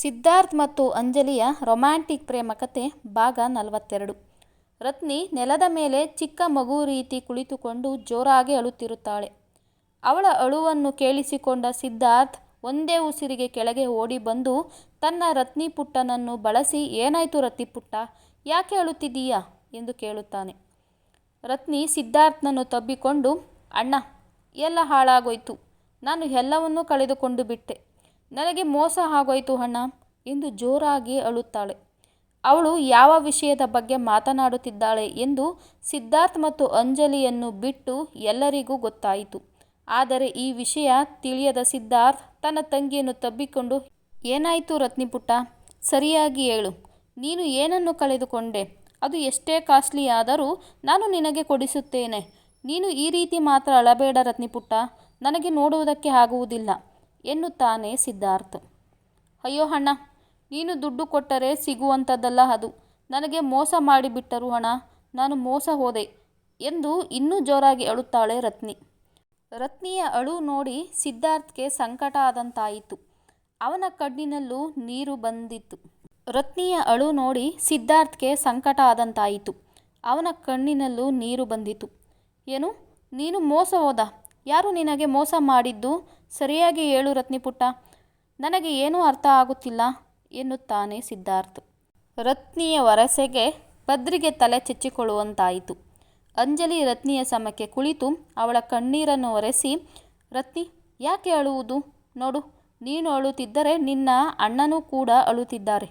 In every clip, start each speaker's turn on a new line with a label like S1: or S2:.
S1: ಸಿದ್ಧಾರ್ಥ್ ಮತ್ತು ಅಂಜಲಿಯ ರೊಮ್ಯಾಂಟಿಕ್ ಪ್ರೇಮ ಕಥೆ ಭಾಗ ನಲವತ್ತೆರಡು. ರತ್ನಿ ನೆಲದ ಮೇಲೆ ಚಿಕ್ಕ ಮಗು ರೀತಿ ಕುಳಿತುಕೊಂಡು ಜೋರಾಗಿ ಅಳುತ್ತಿರುತ್ತಾಳೆ. ಅವಳ ಅಳುವನ್ನು ಕೇಳಿಸಿಕೊಂಡ ಸಿದ್ಧಾರ್ಥ್ ಒಂದೇ ಉಸಿರಿಗೆ ಕೆಳಗೆ ಓಡಿ ಬಂದು, ತನ್ನ ರತ್ನಿ ಪುಟ್ಟನನ್ನು ಬಳಸಿ ಏನಾಯಿತು ರತ್ನಿ ಪುಟ್ಟ? ಯಾಕೆ ಅಳುತ್ತಿದ್ದೀಯಾ? ಎಂದು ಕೇಳುತ್ತಾನೆ. ರತ್ನಿ ಸಿದ್ಧಾರ್ಥ್ನನ್ನು ತಬ್ಬಿಕೊಂಡು, ಅಣ್ಣ, ಎಲ್ಲ ಹಾಳಾಗೋಯ್ತು. ನಾನು ಎಲ್ಲವನ್ನೂ ಕಳೆದುಕೊಂಡು ಬಿಟ್ಟೆ. ನನಗೆ ಮೋಸ ಆಗೋಯ್ತು ಅಣ್ಣ ಎಂದು ಜೋರಾಗಿ ಅಳುತ್ತಾಳೆ. ಅವಳು ಯಾವ ವಿಷಯದ ಬಗ್ಗೆ ಮಾತನಾಡುತ್ತಿದ್ದಾಳೆ ಎಂದು ಸಿದ್ಧಾರ್ಥ್ ಮತ್ತು ಅಂಜಲಿಯನ್ನು ಬಿಟ್ಟು ಎಲ್ಲರಿಗೂ ಗೊತ್ತಾಯಿತು. ಆದರೆ ಈ ವಿಷಯ ತಿಳಿಯದ ಸಿದ್ಧಾರ್ಥ್ ತನ್ನ ತಂಗಿಯನ್ನು ತಬ್ಬಿಕೊಂಡು, ಏನಾಯಿತು ರತ್ನಿ ಪುಟ್ಟ? ಸರಿಯಾಗಿ ಹೇಳು. ನೀನು ಏನನ್ನು ಕಳೆದುಕೊಂಡೆ? ಅದು ಎಷ್ಟೇ ಕಾಸ್ಟ್ಲಿ ಆದರೂ ನಾನು ನಿನಗೆ ಕೊಡಿಸುತ್ತೇನೆ. ನೀನು ಈ ರೀತಿ ಮಾತ್ರ ಅಳಬೇಡ ರತ್ನಿ ಪುಟ್ಟ. ನನಗೆ ನೋಡುವುದಕ್ಕೆ ಆಗುವುದಿಲ್ಲ. ಎನ್ನುತ್ತಾನೆ ಸಿದ್ಧಾರ್ಥ್. ಅಯ್ಯೋ ಅಣ್ಣ, ನೀನು ದುಡ್ಡು ಕೊಟ್ಟರೆ ಸಿಗುವಂಥದ್ದಲ್ಲ ಅದು. ನನಗೆ ಮೋಸ ಮಾಡಿಬಿಟ್ಟರು ಹಣ ನಾನು ಮೋಸ ಹೋದೆ ಎಂದು ಇನ್ನೂ ಜೋರಾಗಿ ಅಳುತ್ತಾಳೆ ರತ್ನಿ. ರತ್ನಿಯ ಅಳು ನೋಡಿ ಸಿದ್ಧಾರ್ಥ್ಗೆ ಸಂಕಟ ಆದಂತಾಯಿತು. ಅವನ ಕಣ್ಣಿನಲ್ಲೂ ನೀರು ಬಂದಿತ್ತು. ರತ್ನಿಯ ಅಳು ನೋಡಿ ಸಿದ್ಧಾರ್ಥ್ಗೆ ಸಂಕಟ ಆದಂತಾಯಿತು. ಅವನ ಕಣ್ಣಿನಲ್ಲೂ ನೀರು ಬಂದಿತು. ಏನು, ನೀನು ಮೋಸ ಹೋದ? ಯಾರು ನಿನಗೆ ಮೋಸ ಮಾಡಿದ್ದು? ಸರಿಯಾಗಿ ಹೇಳು ರತ್ನಿ ಪುಟ್ಟ. ನನಗೆ ಏನೂ ಅರ್ಥ ಆಗುತ್ತಿಲ್ಲ ಎನ್ನುತ್ತಾನೆ ಸಿದ್ಧಾರ್ಥ್. ರತ್ನಿಯ ವರಸೆಗೆ ಭದ್ರಿಗೆ ತಲೆ ಚೆಚ್ಚಿಕೊಳ್ಳುವಂತಾಯಿತು. ಅಂಜಲಿ ರತ್ನಿಯ ಸಮಕ್ಕೆ ಕುಳಿತು ಅವಳ ಕಣ್ಣೀರನ್ನು ಒರೆಸಿ, ರತ್ನಿ, ಯಾಕೆ ಅಳುವುದು? ನೋಡು, ನೀನು ಅಳುತ್ತಿದ್ದರೆ ನಿನ್ನ ಅಣ್ಣನೂ ಕೂಡ ಅಳುತ್ತಿದ್ದಾರೆ.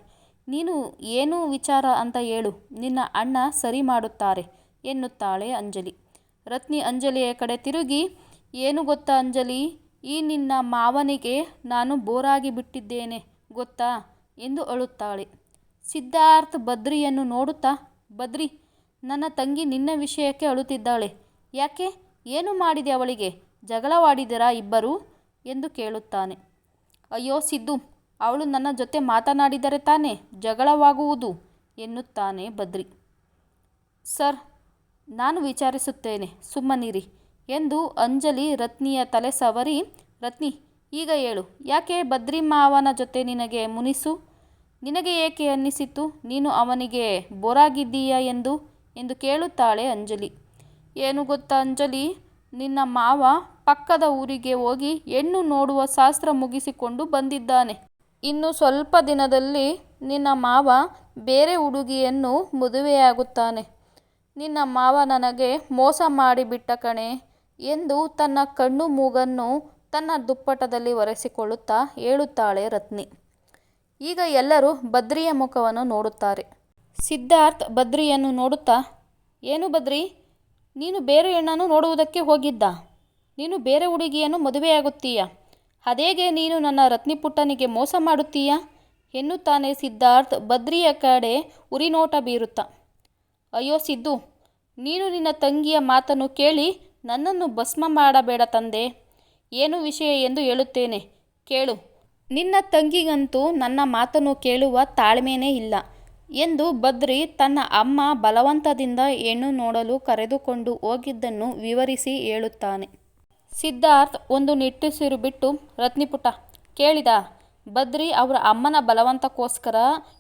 S1: ನೀನು ಏನು ವಿಚಾರ ಅಂತ ಹೇಳು, ನಿನ್ನ ಅಣ್ಣ ಸರಿ ಮಾಡುತ್ತಾರೆ, ಎನ್ನುತ್ತಾಳೆ ಅಂಜಲಿ. ರತ್ನಿ ಅಂಜಲಿಯ ಕಡೆ ತಿರುಗಿ, ಏನು ಗೊತ್ತಾ ಅಂಜಲಿ? ಈ ನಿನ್ನ ಮಾವನಿಗೆ ನಾನು ಬೋರಾಗಿ ಬಿಟ್ಟಿದ್ದೇನೆ, ಗೊತ್ತಾ? ಎಂದು ಅಳುತ್ತಾಳೆ. ಸಿದ್ಧಾರ್ಥ್ ಬದ್ರಿಯನ್ನು ನೋಡುತ್ತಾ, ಬದ್ರಿ, ನನ್ನ ತಂಗಿ ನಿನ್ನ ವಿಷಯಕ್ಕೆ ಅಳುತ್ತಿದ್ದಾಳೆ. ಯಾಕೆ? ಏನು ಮಾಡಿದೆ ಅವಳಿಗೆ? ಜಗಳವಾಡಿದಿರಾ ಇಬ್ಬರು? ಎಂದು ಕೇಳುತ್ತಾನೆ. ಅಯ್ಯೋ ಸಿದ್ದು, ಅವಳು ನನ್ನ ಜೊತೆ ಮಾತನಾಡಿದರೆ ತಾನೇ ಜಗಳವಾಗುವುದು? ಎನ್ನುತ್ತಾನೆ ಬದ್ರಿ. ಸರ್, ನಾನು ವಿಚಾರಿಸುತ್ತೇನೆ, ಸುಮ್ಮನಿರಿ. ಎಂದು ಅಂಜಲಿ ರತ್ನಿಯ ತಲೆ ಸವರಿ, ರತ್ನಿ, ಈಗ ಹೇಳು ಯಾಕೆ ಬದ್ರಿ ಮಾವನ ಜೊತೆ ನಿನಗೆ ಮುನಿಸು? ನಿನಗೆ ಏಕೆ ಅನ್ನಿಸಿತು? ನೀನು ಅವನಿಗೆ ಬೋರಾಗಿದ್ದೀಯಾ ಎಂದು ಎಂದು ಕೇಳುತ್ತಾಳೆ ಅಂಜಲಿ. ಏನು ಗೊತ್ತಾ ಅಂಜಲಿ? ನಿನ್ನ ಮಾವ ಪಕ್ಕದ ಊರಿಗೆ ಹೋಗಿ ಹೆಣ್ಣು ನೋಡುವ ಶಾಸ್ತ್ರ ಮುಗಿಸಿಕೊಂಡು ಬಂದಿದ್ದಾನೆ. ಇನ್ನು ಸ್ವಲ್ಪ ದಿನದಲ್ಲಿ ನಿನ್ನ ಮಾವ ಬೇರೆ ಹುಡುಗಿಯನ್ನು ಮದುವೆಯಾಗುತ್ತಾನೆ. ನಿನ್ನ ಮಾವ ನನಗೆ ಮೋಸ ಮಾಡಿಬಿಟ್ಟ ಕಣೆ. ಎಂದು ತನ್ನ ಕಣ್ಣು ಮೂಗನ್ನು ತನ್ನ ದುಪ್ಪಟದಲ್ಲಿ ಒರೆಸಿಕೊಳ್ಳುತ್ತಾ ಹೇಳುತ್ತಾಳೆ ರತ್ನಿ ಈಗ ಎಲ್ಲರೂ ಬದ್ರಿಯ ಮುಖವನ್ನು ನೋಡುತ್ತಾರೆ ಸಿದ್ಧಾರ್ಥ್ ಬದ್ರಿಯನ್ನು ನೋಡುತ್ತಾ, ಏನು ಬದ್ರಿ ನೀನು ಬೇರೆ ಹೆಣ್ಣನ್ನು ನೋಡುವುದಕ್ಕೆ ಹೋಗಿದ್ದ ನೀನು ಬೇರೆ ಹುಡುಗಿಯನ್ನು ಮದುವೆಯಾಗುತ್ತೀಯ. ಅದೇಗೆ ನೀನು ನನ್ನ ರತ್ನಿ ಪುಟ್ಟನಿಗೆ ಮೋಸ ಮಾಡುತ್ತೀಯ? ಎನ್ನುತ್ತಾನೆ ಸಿದ್ಧಾರ್ಥ್ ಬದ್ರಿಯ ಕಡೆ ಉರಿನೋಟ ಬೀರುತ್ತಾ ಅಯ್ಯೋ ಸಿದ್ದು, ನೀನು ನಿನ್ನ ತಂಗಿಯ ಮಾತನ್ನು ಕೇಳಿ ನನ್ನನ್ನು ಭಸ್ಮ ಮಾಡಬೇಡ ತಂದೆ. ಏನು ವಿಷಯ ಎಂದು ಹೇಳುತ್ತೇನೆ? ಕೇಳು. ನಿನ್ನ ತಂಗಿಗಂತೂ ನನ್ನ ಮಾತನ್ನು ಕೇಳುವ ತಾಳ್ಮೆನೇ ಇಲ್ಲ ಎಂದು ಬದ್ರಿ ತನ್ನ ಅಮ್ಮ ಬಲವಂತದಿಂದ ಹೆಣ್ಣು ನೋಡಲು ಕರೆದುಕೊಂಡು ಹೋಗಿದ್ದನ್ನು ವಿವರಿಸಿ ಹೇಳುತ್ತಾನೆ. ಸಿದ್ಧಾರ್ಥ್ ಒಂದು ನಿಟ್ಟುಸಿರು ಬಿಟ್ಟು, ರತ್ನಿಪುಟ, ಕೇಳಿದ? ಬದ್ರಿ ಅವರ ಅಮ್ಮನ ಬಲವಂತಕ್ಕೋಸ್ಕರ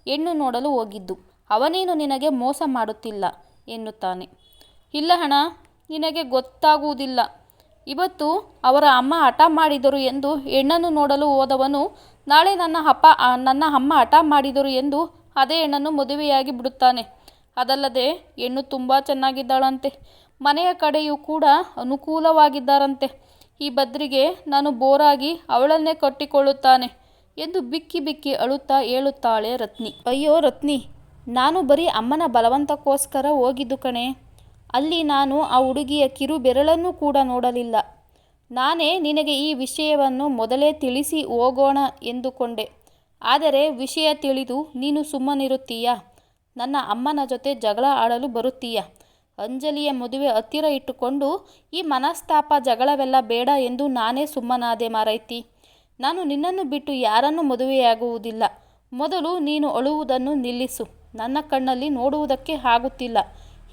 S1: ಹೆಣ್ಣು ನೋಡಲು ಹೋಗಿದ್ದು. ಅವನೇನು ನಿನಗೆ ಮೋಸ ಮಾಡುತ್ತಿಲ್ಲ? ಎನ್ನುತ್ತಾನೆ. ಇಲ್ಲ ಹಣ ನಿನಗೆ ಗೊತ್ತಾಗುವುದಿಲ್ಲ. ಇವತ್ತು ಅವರ ಅಮ್ಮ ಹಠ ಮಾಡಿದರು ಎಂದು ಹೆಣ್ಣನ್ನು ನೋಡಲು ಹೋದವನು, ನಾಳೆ ನನ್ನ ಅಪ್ಪ, ನನ್ನ ಅಮ್ಮ ಹಠ ಮಾಡಿದರು ಎಂದು ಅದೇ ಹೆಣ್ಣನ್ನು ಮದುವೆಯಾಗಿ ಬಿಡುತ್ತಾನೆ. ಅದಲ್ಲದೆ ಹೆಣ್ಣು ತುಂಬ ಚೆನ್ನಾಗಿದ್ದಾಳಂತೆ. ಮನೆಯ ಕಡೆಯೂ ಕೂಡ ಅನುಕೂಲವಾಗಿದ್ದಾರಂತೆ. ಈ ಬದ್ರಿಗೆ ನಾನು ಬೋರಾಗಿ ಅವಳನ್ನೇ ಕಟ್ಟಿಕೊಳ್ಳುತ್ತಾನೆ ಎಂದು ಬಿಕ್ಕಿ ಬಿಕ್ಕಿ ಅಳುತ್ತಾ ಹೇಳುತ್ತಾಳೆ ರತ್ನಿ. ಅಯ್ಯೋ ರತ್ನಿ, ನಾನು ಬರೀ ಅಮ್ಮನ ಬಲವಂತಕ್ಕೋಸ್ಕರ ಹೋಗಿದ್ದು ಕಣೆ. ಅಲ್ಲಿ ನಾನು ಆ ಹುಡುಗಿಯ ಕಿರು ಬೆರಳನ್ನು ಕೂಡ ನೋಡಲಿಲ್ಲ. ನಾನೇ ನಿನಗೆ ಈ ವಿಷಯವನ್ನು ಮೊದಲೇ ತಿಳಿಸಿ ಹೋಗೋಣ ಎಂದುಕೊಂಡೆ. ಆದರೆ ವಿಷಯ ತಿಳಿದು ನೀನು ಸುಮ್ಮನಿರುತ್ತೀಯಾ? ನನ್ನ ಅಮ್ಮನ ಜೊತೆ ಜಗಳ ಆಡಲು ಬರುತ್ತೀಯ? ಅಂಜಲಿಯ ಮದುವೆ ಹತ್ತಿರ ಇಟ್ಟುಕೊಂಡು ಈ ಮನಸ್ತಾಪ ಜಗಳವೆಲ್ಲ ಬೇಡ ಎಂದು ನಾನೇ ಸುಮ್ಮನಾದೆ ಮಾರೈತಿ. ನಾನು ನಿನ್ನನ್ನು ಬಿಟ್ಟು ಯಾರನ್ನು ಮದುವೆಯಾಗುವುದಿಲ್ಲ. ಮೊದಲು ನೀನು ಅಳುವುದನ್ನು ನಿಲ್ಲಿಸು. ನನ್ನ ಕಣ್ಣಲ್ಲಿ ನೋಡುವುದಕ್ಕೆ ಆಗುತ್ತಿಲ್ಲ.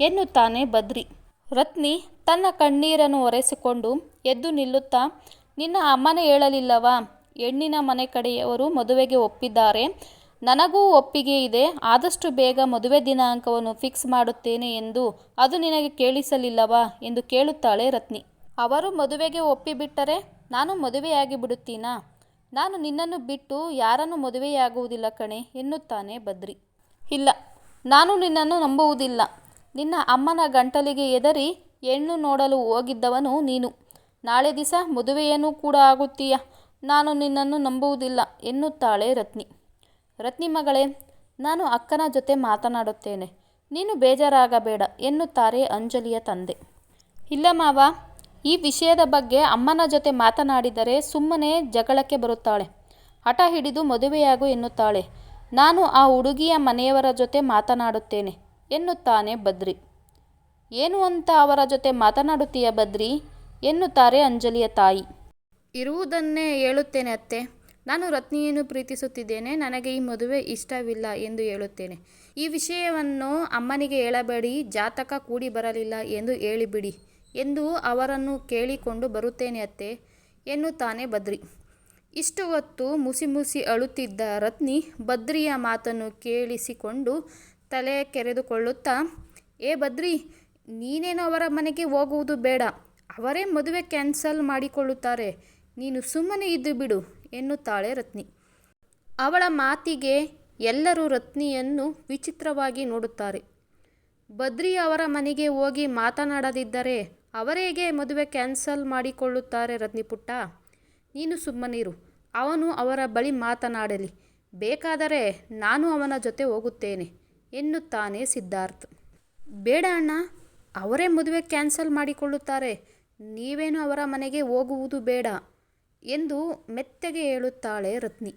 S1: ಎನ್ನುತ್ತಾನೆ ಬದ್ರಿ. ರತ್ನಿ ತನ್ನ ಕಣ್ಣೀರನ್ನು ಒರೆಸಿಕೊಂಡು ಎದ್ದು ನಿಲ್ಲುತ್ತಾ, ನಿನ್ನ ಅಮ್ಮನ ಹೇಳಲಿಲ್ಲವಾ? ಹೆಣ್ಣಿನ ಮನೆ ಕಡೆಯವರು ಮದುವೆಗೆ ಒಪ್ಪಿದ್ದಾರೆ. ನನಗೂ ಒಪ್ಪಿಗೆ ಇದೆ. ಆದಷ್ಟು ಬೇಗ ಮದುವೆ ದಿನಾಂಕವನ್ನು ಫಿಕ್ಸ್ ಮಾಡುತ್ತೇನೆ ಎಂದು ಅದು ನಿನಗೆ ಕೇಳಿಸಲಿಲ್ಲವಾ? ಎಂದು ಕೇಳುತ್ತಾಳೆ ರತ್ನಿ. ಅವರು ಮದುವೆಗೆ ಒಪ್ಪಿಬಿಟ್ಟರೆ ನಾನು ಮದುವೆಯಾಗಿ ಬಿಡುತ್ತೀನಾ? ನಾನು ನಿನ್ನನ್ನು ಬಿಟ್ಟು ಯಾರನ್ನು ಮದುವೆಯಾಗುವುದಿಲ್ಲ ಕಣೆ, ಎನ್ನುತ್ತಾನೆ ಬದ್ರಿ. ಇಲ್ಲ, ನಾನು ನಿನ್ನನ್ನು ನಂಬುವುದಿಲ್ಲ. ನಿನ್ನ ಅಮ್ಮನ ಗಂಟಲಿಗೆ ಎದರಿ ಹೆಣ್ಣು ನೋಡಲು ಹೋಗಿದ್ದವನು ನೀನು. ನಾಳೆ ದಿವಸ ಮದುವೆಯನ್ನು ಕೂಡ ಆಗುತ್ತೀಯ. ನಾನು ನಿನ್ನನ್ನು ನಂಬುವುದಿಲ್ಲ, ಎನ್ನುತ್ತಾಳೆ ರತ್ನಿ. ರತ್ನಿ ಮಗಳೇ, ನಾನು ಅಕ್ಕನ ಜೊತೆ ಮಾತನಾಡುತ್ತೇನೆ. ನೀನು ಬೇಜಾರಾಗಬೇಡ, ಎನ್ನುತ್ತಾರೆ ಅಂಜಲಿಯ ತಂದೆ. ಇಲ್ಲ ಮಾವ, ಈ ವಿಷಯದ ಬಗ್ಗೆ ಅಮ್ಮನ ಜೊತೆ ಮಾತನಾಡಿದರೆ ಸುಮ್ಮನೆ ಜಗಳಕ್ಕೆ ಬರುತ್ತಾಳೆ. ಹಠ ಹಿಡಿದು ಮದುವೆಯಾಗು ಎನ್ನುತ್ತಾಳೆ. ನಾನು ಆ ಹುಡುಗಿಯ ಮನೆಯವರ ಜೊತೆ ಮಾತನಾಡುತ್ತೇನೆ. ಎನ್ನುತ್ತಾನೆ ಬದ್ರಿ. ಏನು ಅಂತ ಅವರ ಜೊತೆ ಮಾತನಾಡುತ್ತೀಯ ಬದ್ರಿ? ಎನ್ನುತ್ತಾರೆ ಅಂಜಲಿಯ ತಾಯಿ. ಇರುವುದನ್ನೇ ಹೇಳುತ್ತೇನೆ ಅತ್ತೆ. ನಾನು ರತ್ನಿಯನ್ನು ಪ್ರೀತಿಸುತ್ತಿದ್ದೇನೆ. ನನಗೆ ಈ ಮದುವೆ ಇಷ್ಟವಿಲ್ಲ ಎಂದು ಹೇಳುತ್ತೇನೆ. ಈ ವಿಷಯವನ್ನು ಅಮ್ಮನಿಗೆ ಹೇಳಬೇಡಿ. ಜಾತಕ ಕೂಡಿ ಬರಲಿಲ್ಲ ಎಂದು ಹೇಳಿಬಿಡಿ ಎಂದು ಅವರನ್ನು ಕೇಳಿಕೊಂಡು ಬರುತ್ತೇನೆ ಅತ್ತೆ ಎನ್ನುತ್ತಾನೆ ಬದ್ರಿ. ಇಷ್ಟು ಹೊತ್ತು ಮುಸಿ ಮುಸಿ ಅಳುತ್ತಿದ್ದ ರತ್ನಿ ಬದ್ರಿಯ ಮಾತನ್ನು ಕೇಳಿಸಿಕೊಂಡು ತಲೆ ಕೆರೆದುಕೊಳ್ಳುತ್ತಾ, ಏ ಬದ್ರಿ, ನೀನೇನು ಅವರ ಮನೆಗೆ ಹೋಗುವುದು ಬೇಡ. ಅವರೇ ಮದುವೆ ಕ್ಯಾನ್ಸಲ್ ಮಾಡಿಕೊಳ್ಳುತ್ತಾರೆ. ನೀನು ಸುಮ್ಮನೆ ಇದ್ದು ಬಿಡು, ಎನ್ನುತ್ತಾಳೆ ರತ್ನಿ. ಅವಳ ಮಾತಿಗೆ ಎಲ್ಲರೂ ರತ್ನಿಯನ್ನು ವಿಚಿತ್ರವಾಗಿ ನೋಡುತ್ತಾರೆ. ಬದ್ರಿ ಅವರ ಮನೆಗೆ ಹೋಗಿ ಮಾತನಾಡದಿದ್ದರೆ ಅವರೇಗೆ ಮದುವೆ ಕ್ಯಾನ್ಸಲ್ ಮಾಡಿಕೊಳ್ಳುತ್ತಾರೆ ರತ್ನಿ ಪುಟ್ಟ. ನೀನು ಸುಮ್ಮನಿರು ಅವನು ಅವರ ಬಳಿ ಮಾತನಾಡಲಿ. ಬೇಕಾದರೆ ನಾನು ಅವನ ಜೊತೆ ಹೋಗುತ್ತೇನೆ. ಎನ್ನುತ್ತಾನೆ ಸಿದ್ಧಾರ್ಥ್. ಬೇಡ ಅಣ್ಣ, ಅವರೇ ಮದುವೆ ಕ್ಯಾನ್ಸಲ್ ಮಾಡಿಕೊಳ್ಳುತ್ತಾರೆ. ನೀವೇನು ಅವರ ಮನೆಗೆ ಹೋಗುವುದು ಬೇಡ ಎಂದು ಮೆತ್ತಗೆ ಹೇಳುತ್ತಾಳೆ ರತ್ನಿ.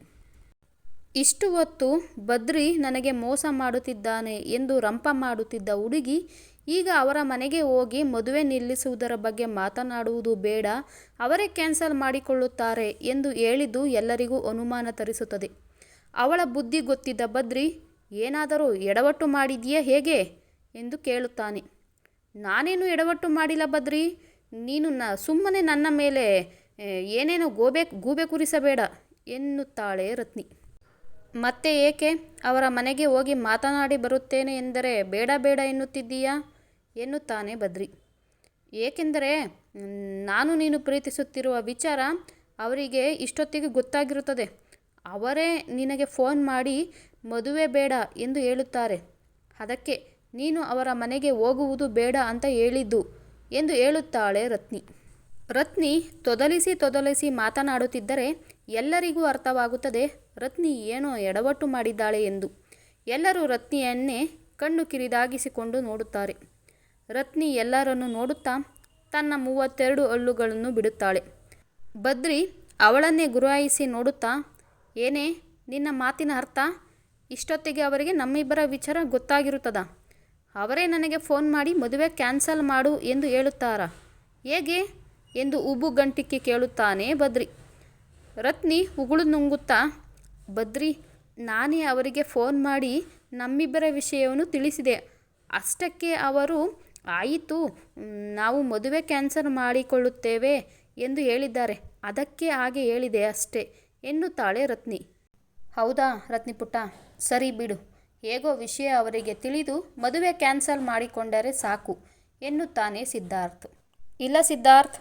S1: ಇಷ್ಟು ಹೊತ್ತು ಬದ್ರಿ ನನಗೆ ಮೋಸ ಮಾಡುತ್ತಿದ್ದಾನೆ ಎಂದು ರಂಪ ಮಾಡುತ್ತಿದ್ದ ಹುಡುಗಿ ಈಗ ಅವರ ಮನೆಗೆ ಹೋಗಿ ಮದುವೆ ನಿಲ್ಲಿಸುವುದರ ಬಗ್ಗೆ ಮಾತನಾಡುವುದು ಬೇಡ, ಅವರೇ ಕ್ಯಾನ್ಸಲ್ ಮಾಡಿಕೊಳ್ಳುತ್ತಾರೆ ಎಂದು ಹೇಳಿದ್ದು ಎಲ್ಲರಿಗೂ ಅನುಮಾನ ತರಿಸುತ್ತದೆ. ಅವಳ ಬುದ್ಧಿ ಗೊತ್ತಿದ್ದ ಬದ್ರಿ ಏನಾದರೂ ಎಡವಟ್ಟು ಮಾಡಿದೆಯೇ ಹೇಗೆ? ಎಂದು ಕೇಳುತ್ತಾನೆ. ನಾನೇನು ಎಡವಟ್ಟು ಮಾಡಿಲ್ಲ ಬದ್ರಿ ನೀನು ನ, ಸುಮ್ಮನೆ ನನ್ನ ಮೇಲೆ ಏನೇನೋ ಗೋಬೆ, ಗೂಬೆ ಕುರಿಸಬೇಡ ಎನ್ನುತ್ತಾಳೆ ರತ್ನಿ. ಮತ್ತೆ ಏಕೆ? ಅವರ ಮನೆಗೆ ಹೋಗಿ ಮಾತನಾಡಿ ಬರುತ್ತೇನೆ ಎಂದರೆ ಬೇಡ ಬೇಡ ಎನ್ನುತ್ತಿದ್ದೀಯಾ? ಎನ್ನುತ್ತಾನೆ ಬದ್ರಿ ಏಕೆಂದರೆ, ನಾನು ನೀನು ಪ್ರೀತಿಸುತ್ತಿರುವ ವಿಚಾರ ಅವರಿಗೆ ಇಷ್ಟೊತ್ತಿಗೆ ಗೊತ್ತಾಗಿರುತ್ತದೆ. ಅವರೇ ನಿನಗೆ ಫೋನ್ ಮಾಡಿ ಮದುವೆ ಬೇಡ ಎಂದು ಹೇಳುತ್ತಾರೆ. ಅದಕ್ಕೆ, ನೀನು ಅವರ ಮನೆಗೆ ಹೋಗುವುದು ಬೇಡ ಅಂತ ಹೇಳಿದ್ದು ಎಂದು ಹೇಳುತ್ತಾಳೆ ರತ್ನಿ. ರತ್ನಿ ತೊದಲಿಸಿ ತೊದಲಿಸಿ ಮಾತನಾಡುತ್ತಿದ್ದರೆ ಎಲ್ಲರಿಗೂ ಅರ್ಥವಾಗುತ್ತದೆ, ರತ್ನಿ ಏನೋ ಎಡವಟ್ಟು ಮಾಡಿದ್ದಾಳೆ ಎಂದು. ಎಲ್ಲರೂ ರತ್ನಿಯನ್ನೇ ಕಣ್ಣು ಕಿರಿದಾಗಿಸಿಕೊಂಡು ನೋಡುತ್ತಾರೆ. ರತ್ನಿ ಎಲ್ಲರನ್ನು ನೋಡುತ್ತಾ ತನ್ನ ಮೂವತ್ತೆರಡು ಹಲ್ಲುಗಳನ್ನು ಬಿಡುತ್ತಾಳೆ. ಬದ್ರಿ ಅವಳನ್ನೇ ಗುರಾಯಿಸಿ ನೋಡುತ್ತಾ, ಏನೇ, ನಿನ್ನ ಮಾತಿನ ಅರ್ಥ? ಇಷ್ಟೊತ್ತಿಗೆ ಅವರಿಗೆ ನಮ್ಮಿಬ್ಬರ ವಿಚಾರ ಗೊತ್ತಾಗಿರುತ್ತದ? ಅವರೇ ನನಗೆ ಫೋನ್ ಮಾಡಿ ಮದುವೆ ಕ್ಯಾನ್ಸಲ್ ಮಾಡು ಎಂದು ಹೇಳುತ್ತಾರಾ? ಹೇಗೆ? ಎಂದು ಉಬ್ಬು ಗಂಟಿಕ್ಕಿ ಕೇಳುತ್ತಾನೆ ಬದ್ರಿ ರತ್ನಿ ಉಗುಳು ನುಂಗುತ್ತಾ ಬದ್ರಿ ನಾನೇ ಅವರಿಗೆ ಫೋನ್ ಮಾಡಿ ನಮ್ಮಿಬ್ಬರ ವಿಷಯವನ್ನು ತಿಳಿಸಿದೆ. ಅಷ್ಟಕ್ಕೆ ಅವರು, ಆಯಿತು, ನಾವು ಮದುವೆ ಕ್ಯಾನ್ಸಲ್ ಮಾಡಿಕೊಳ್ಳುತ್ತೇವೆ ಎಂದು ಹೇಳಿದ್ದಾರೆ. ಅದಕ್ಕೆ ಹಾಗೆ ಹೇಳಿದೆ ಅಷ್ಟೇ ಎನ್ನುತ್ತಾಳೆ ರತ್ನಿ. ಹೌದಾ ರತ್ನಿ ಪುಟ್ಟ ಸರಿ ಬಿಡು. ಹೇಗೋ ವಿಷಯ ಅವರಿಗೆ ತಿಳಿದು ಮದುವೆ ಕ್ಯಾನ್ಸಲ್ ಮಾಡಿಕೊಂಡರೆ ಸಾಕು, ಎನ್ನುತ್ತಾನೆ ಸಿದ್ಧಾರ್ಥ್. ಇಲ್ಲ ಸಿದ್ಧಾರ್ಥ್,